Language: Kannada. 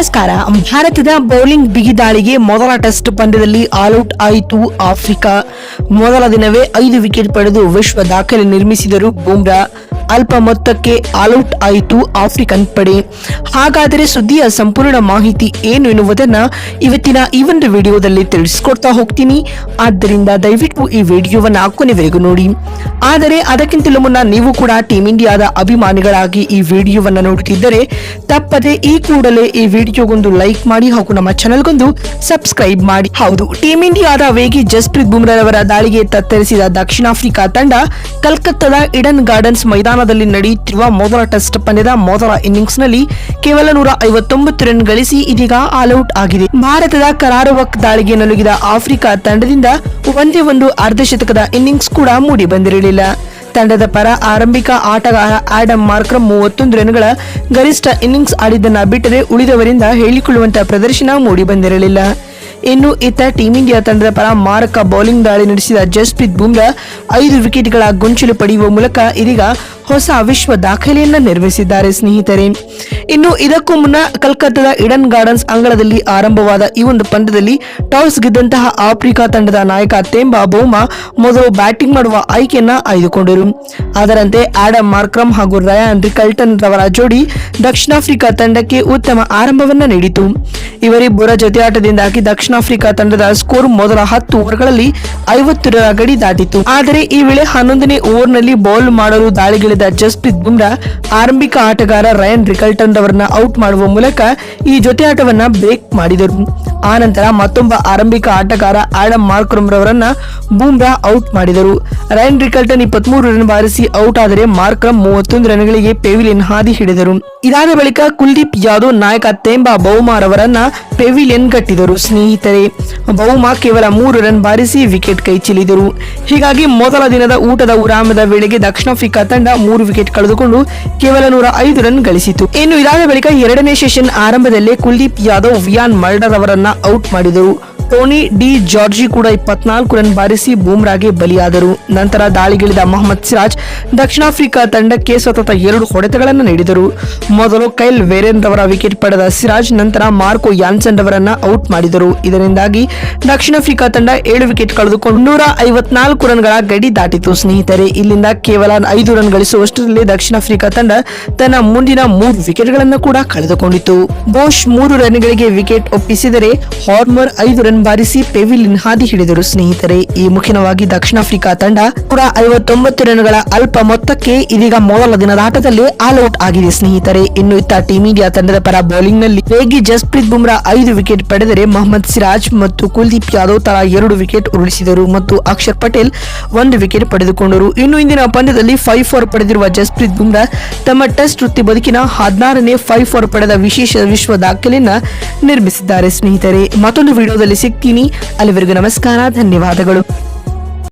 ನಮಸ್ಕಾರ. ಭಾರತದ ಬೌಲಿಂಗ್ ಬಿಗಿದಾಳಿಗೆ ಮೊದಲ ಟೆಸ್ಟ್ ಪಂದ್ಯದಲ್ಲಿ ಆಲ್ಔಟ್ ಆಯಿತು ಆಫ್ರಿಕಾ. ಮೊದಲ ದಿನವೇ ಐದು ವಿಕೆಟ್ ಪಡೆದು ವಿಶ್ವ ದಾಖಲೆ ನಿರ್ಮಿಸಿದರು ಬೂಮ್ರಾ. ಅಲ್ಪ ಮೊತ್ತಕ್ಕೆ ಆಲ್ಔಟ್ ಆಯಿತು ಆಫ್ರಿಕನ್ ಪಡೆ. ಹಾಗಾದರೆ ಸುದ್ದಿಯ ಸಂಪೂರ್ಣ ಮಾಹಿತಿ ಏನು ಎನ್ನುವುದನ್ನ ಇವತ್ತಿನ ಈ ಒಂದು ವಿಡಿಯೋದಲ್ಲಿ ತಿಳಿಸ್ಕೊಡ್ತಾ ಹೋಗ್ತೀನಿ. ಆದ್ದರಿಂದ ದಯವಿಟ್ಟು ಈ ವಿಡಿಯೋವನ್ನ ಕೊನೆವರೆಗೂ ನೋಡಿ. ಆದರೆ ಅದಕ್ಕಿಂತಲೂ ಮುನ್ನ ನೀವು ಕೂಡ ಟೀಮ್ ಇಂಡಿಯಾದ ಅಭಿಮಾನಿಗಳಾಗಿ ಈ ವಿಡಿಯೋವನ್ನ ನೋಡುತ್ತಿದ್ದರೆ ತಪ್ಪದೆ ಈ ಕೂಡಲೇ ಈ ವಿಡಿಯೋಗೊಂದು ಲೈಕ್ ಮಾಡಿ ಹಾಗೂ ನಮ್ಮ ಚಾನೆಲ್ಗೊಂದು ಸಬ್ಸ್ಕ್ರೈಬ್ ಮಾಡಿ. ಹೌದು ಟೀಮ್ ಇಂಡಿಯಾದ ವೇಗಿ ಜಸ್ಪ್ರೀತ್ ಬುಮ್ರಾರವರ ದಾಳಿಗೆ ತತ್ತರಿಸಿದ ದಕ್ಷಿಣ ಆಫ್ರಿಕಾ ತಂಡ ಕಲ್ಕತ್ತಾದ ಇಡನ್ ಗಾರ್ಡನ್ಸ್ ಮೈದಾನದಲ್ಲಿ ನಡೆಯುತ್ತಿರುವ ಮೊದಲ ಟೆಸ್ಟ್ ಪಂದ್ಯದ ಮೊದಲ ಇನ್ನಿಂಗ್ಸ್ನಲ್ಲಿ ಕೇವಲ ನೂರ ಐವತ್ತೊಂಬತ್ತು ರನ್ ಗಳಿಸಿ ಇದೀಗ ಆಲ್ಔಟ್ ಆಗಿದೆ. ಭಾರತದ ಕರಾರುವಕ್ ದಾಳಿಗೆ ನಲುಗಿದ ಆಫ್ರಿಕಾ ತಂಡದಿಂದ ಒಂದೇ ಒಂದು ಅರ್ಧಶತಕದ ಇನ್ನಿಂಗ್ಸ್ ಕೂಡ ಮೂಡಿ ಬಂದಿರಲಿಲ್ಲ. ತಂಡದ ಪರ ಆರಂಭಿಕ ಆಟಗಾರ ಆಡಮ್ ಮಾರ್ಕ್ರಮ್ ಮೂವತ್ತೊಂದು ರನ್ಗಳ ಗರಿಷ್ಠ ಇನ್ನಿಂಗ್ಸ್ ಆಡಿದ್ದನ್ನ ಬಿಟ್ಟರೆ ಉಳಿದವರಿಂದ ಹೇಳಿಕೊಳ್ಳುವಂತಹ ಪ್ರದರ್ಶನ ಮೂಡಿ ಬಂದಿರಲಿಲ್ಲ. ಇನ್ನು ಇತ್ತ ಟೀಂ ಇಂಡಿಯಾ ತಂಡದ ಪರ ಮಾರಕ ಬೌಲಿಂಗ್ ದಾಳಿ ನಡೆಸಿದ ಜಸ್ಪ್ರೀತ್ ಬುಮ್ರಾ ಐದು ವಿಕೆಟ್ಗಳ ಗೊಂಚಲು ಪಡೆಯುವ ಮೂಲಕ ಇದೀಗ ಹೊಸ ವಿಶ್ವ ದಾಖಲೆಯನ್ನ ನಿರ್ಮಿಸಿದ್ದಾರೆ ಸ್ನೇಹಿತರೆ. ಇನ್ನು ಇದಕ್ಕೂ ಮುನ್ನ ಕಲ್ಕತ್ತಾದ ಇಡನ್ ಗಾರ್ಡನ್ಸ್ ಅಂಗಳದಲ್ಲಿ ಆರಂಭವಾದ ಈ ಒಂದು ಪಂದ್ಯದಲ್ಲಿ ಟಾಸ್ ಗೆದ್ದಂತಹ ಆಫ್ರಿಕಾ ತಂಡದ ನಾಯಕ ತೆಂಬಾ ಬೌಮಾ ಮೊದಲು ಬ್ಯಾಟಿಂಗ್ ಮಾಡುವ ಆಯ್ಕೆಯನ್ನ ಆಯ್ದುಕೊಂಡರು. ಅದರಂತೆ ಆಡಮ್ ಮಾರ್ಕ್ರಮ್ ಹಾಗೂ ರಯಾನ್ ರಿಕಲ್ಟನ್ ರವರ ಜೋಡಿ ದಕ್ಷಿಣ ಆಫ್ರಿಕಾ ತಂಡಕ್ಕೆ ಉತ್ತಮ ಆರಂಭವನ್ನ ನೀಡಿತು. ಇವರಿಬ್ಬರ ಜೊತೆಯಾಟದಿಂದಾಗಿ ದಕ್ಷಿಣ ಆಫ್ರಿಕಾ ತಂಡದ ಸ್ಕೋರ್ ಮೊದಲ ಹತ್ತು ಓವರ್ಗಳಲ್ಲಿ ಐವತ್ತು ಗಡಿ ದಾಟಿತು. ಆದರೆ ಈ ವೇಳೆ ಹನ್ನೊಂದನೇ ಓವರ್ನಲ್ಲಿ ಬೌಲ್ ಮಾಡಲು ದಾಳಿಗಿಳಿದ ಜಸ್ಪ್ರೀತ್ ಬುಮ್ರಾ, ಆರಂಭಿಕ ಆಟಗಾರ ರಯನ್ ರಿಕಲ್ಟನ್ ರವರನ್ನ ಔಟ್ ಮಾಡುವ ಮೂಲಕ ಈ ಜೊತೆ ಆಟವನ್ನ ಬ್ರೇಕ್ ಮಾಡಿದರು. ಆನಂತರ ಮತ್ತೊಬ್ಬ ಆರಂಭಿಕ ಆಟಗಾರ ಆಡಮ್ ಮಾರ್ಕ್ರಮ್ ರವರನ್ನ ಬೂಮ್ರಾ ಔಟ್ ಮಾಡಿದರು. ರೈನ್ ರಿಕಲ್ಟನ್ ಇಪ್ಪತ್ಮೂರು ರನ್ ಬಾರಿಸಿ ಔಟ್ ಆದರೆ ಮಾರ್ಕ್ರಮ್ ಮೂವತ್ತೊಂದು ರನ್ಗಳಿಗೆ ಪೆವಿಲಿಯನ್ ಹಾದಿ ಹಿಡಿದರು. ಇದಾದ ಬಳಿಕ ಕುಲ್ದೀಪ್ ಯಾದವ್, ನಾಯಕ ತೇಂಬಾ ಬೌಮಾರ್ ಅವರನ್ನ ಪೆವಿಲಿಯನ್ ಕಟ್ಟಿದರು ಸ್ನೇಹಿತರೆ, ಬೌಮಾ ಕೇವಲ ಮೂರು ರನ್ ಬಾರಿಸಿ ವಿಕೆಟ್ ಕೈಚೆಲ್ಲಿದರು ಹೀಗಾಗಿ ಮೊದಲ ದಿನದ ಊಟದ ವಿರಾಮದ ವೇಳೆಗೆ ದಕ್ಷಿಣ ಆಫ್ರಿಕಾ ತಂಡ ಮೂರು ವಿಕೆಟ್ ಕಳೆದುಕೊಂಡು ಕೇವಲ ನೂರ ಐದು ರನ್ ಗಳಿಸಿತು. ಇನ್ನು ಇದಾದ ಬಳಿಕ ಎರಡನೇ ಸೆಷನ್ ಆರಂಭದಲ್ಲೇ ಕುಲ್ದೀಪ್ ಯಾದವ್, ವಿಯಾನ್ ಮರ್ಡರ್ ಅವರನ್ನ ಔಟ್ ಮಾಡಿದರು ಟೋನಿ ಡಿ ಜಾರ್ಜಿ ಕೂಡ ಇಪ್ಪತ್ನಾಲ್ಕು ರನ್ ಬಾರಿಸಿ ಬೂಮ್ರಾಗೆ ಬಲಿಯಾದರು. ನಂತರ ದಾಳಿಗಿಳಿದ ಮೊಹಮ್ಮದ್ ಸಿರಾಜ್ ದಕ್ಷಿಣ ಆಫ್ರಿಕಾ ತಂಡಕ್ಕೆ ಸತತ ಎರಡು ಹೊಡೆತಗಳನ್ನು ನೀಡಿದರು. ಮೊದಲು ಕೈಲ್ ವೇರೆನ್ ರವರ ವಿಕೆಟ್ ಪಡೆದ ಸಿರಾಜ್, ನಂತರ ಮಾರ್ಕೋ ಯಾನ್ಸನ್ ರವರನ್ನ ಔಟ್ ಮಾಡಿದರು. ಇದರಿಂದಾಗಿ ದಕ್ಷಿಣ ಆಫ್ರಿಕಾ ತಂಡ ಏಳು ವಿಕೆಟ್ ಕಳೆದುಕೊಂಡು ನೂರ ಐವತ್ನಾಲ್ಕು ರನ್ಗಳ ಗಡಿ ದಾಟಿತು. ಸ್ನೇಹಿತರೆ, ಇಲ್ಲಿಂದ ಕೇವಲ ಐದು ರನ್ ಗಳಿಸುವಷ್ಟರಲ್ಲಿ ದಕ್ಷಿಣ ಆಫ್ರಿಕಾ ತಂಡ ತನ್ನ ಮುಂದಿನ ಮೂರು ವಿಕೆಟ್ಗಳನ್ನು ಕೂಡ ಕಳೆದುಕೊಂಡಿತು. ಬೋಶ್ ಮೂರು ರನ್ಗಳಿಗೆ ವಿಕೆಟ್ ಒಪ್ಪಿಸಿದರೆ ಹಾರ್ಮರ್ ಐದು ರನ್ ಬಾರಿಸಿ ಪೆವಿಲಿನ್ ಹಾದಿ ಹಿಡಿದರು. ಸ್ನೇಹಿತರೆ, ಈ ಮುಖ್ಯವಾಗಿ ದಕ್ಷಿಣ ಆಫ್ರಿಕಾ ತಂಡ ಕೂಡ ಐವತ್ತೊಂಬತ್ತು ರನ್ಗಳ ಅಲ್ಪ ಮೊತ್ತಕ್ಕೆ ಇದೀಗ ಮೊದಲ ದಿನದ ಆಟದಲ್ಲಿ ಆಲ್ ಔಟ್ ಆಗಿದೆ. ಸ್ನೇಹಿತರೆ, ಇನ್ನು ಇತ್ತ ಟೀಮ್ ಇಂಡಿಯಾ ತಂಡದ ಪರ ಬೌಲಿಂಗ್ನಲ್ಲಿ ವೇಗಿ ಜಸ್ಪ್ರೀತ್ ಬುಮ್ರಾ ಐದು ವಿಕೆಟ್ ಪಡೆದರೆ ಮೊಹಮ್ಮದ್ ಸಿರಾಜ್ ಮತ್ತು ಕುಲ್ದೀಪ್ ಯಾದವ್ ತಲಾ ಎರಡು ವಿಕೆಟ್ ಉರುಳಿಸಿದರು ಮತ್ತು ಅಕ್ಷರ್ ಪಟೇಲ್ ಒಂದು ವಿಕೆಟ್ ಪಡೆದುಕೊಂಡರು. ಇನ್ನು ಇಂದಿನ ಪಂದ್ಯದಲ್ಲಿ ಫೈವ್ ಫೋರ್ ಪಡೆದಿರುವ ಜಸ್ಪ್ರೀತ್ ಬುಮ್ರಾ ತಮ್ಮ ಟೆಸ್ಟ್ ವೃತ್ತಿ ಬದುಕಿನ ಹದಿನಾರನೇ ಫೈವ್ ಫೋರ್ ಪಡೆದ ವಿಶೇಷ ವಿಶ್ವ ದಾಖಲೆಯನ್ನ ನಿರ್ಮಿಸಿದ್ದಾರೆ. ಸ್ನೇಹಿತರೆ, ಮತ್ತೊಂದು ವಿಡಿಯೋದಲ್ಲಿ ಸಿಗ್ತೀನಿ ಅಲ್ಲಿವರೆಗೂ ನಮಸ್ಕಾರ ಧನ್ಯವಾದಗಳು.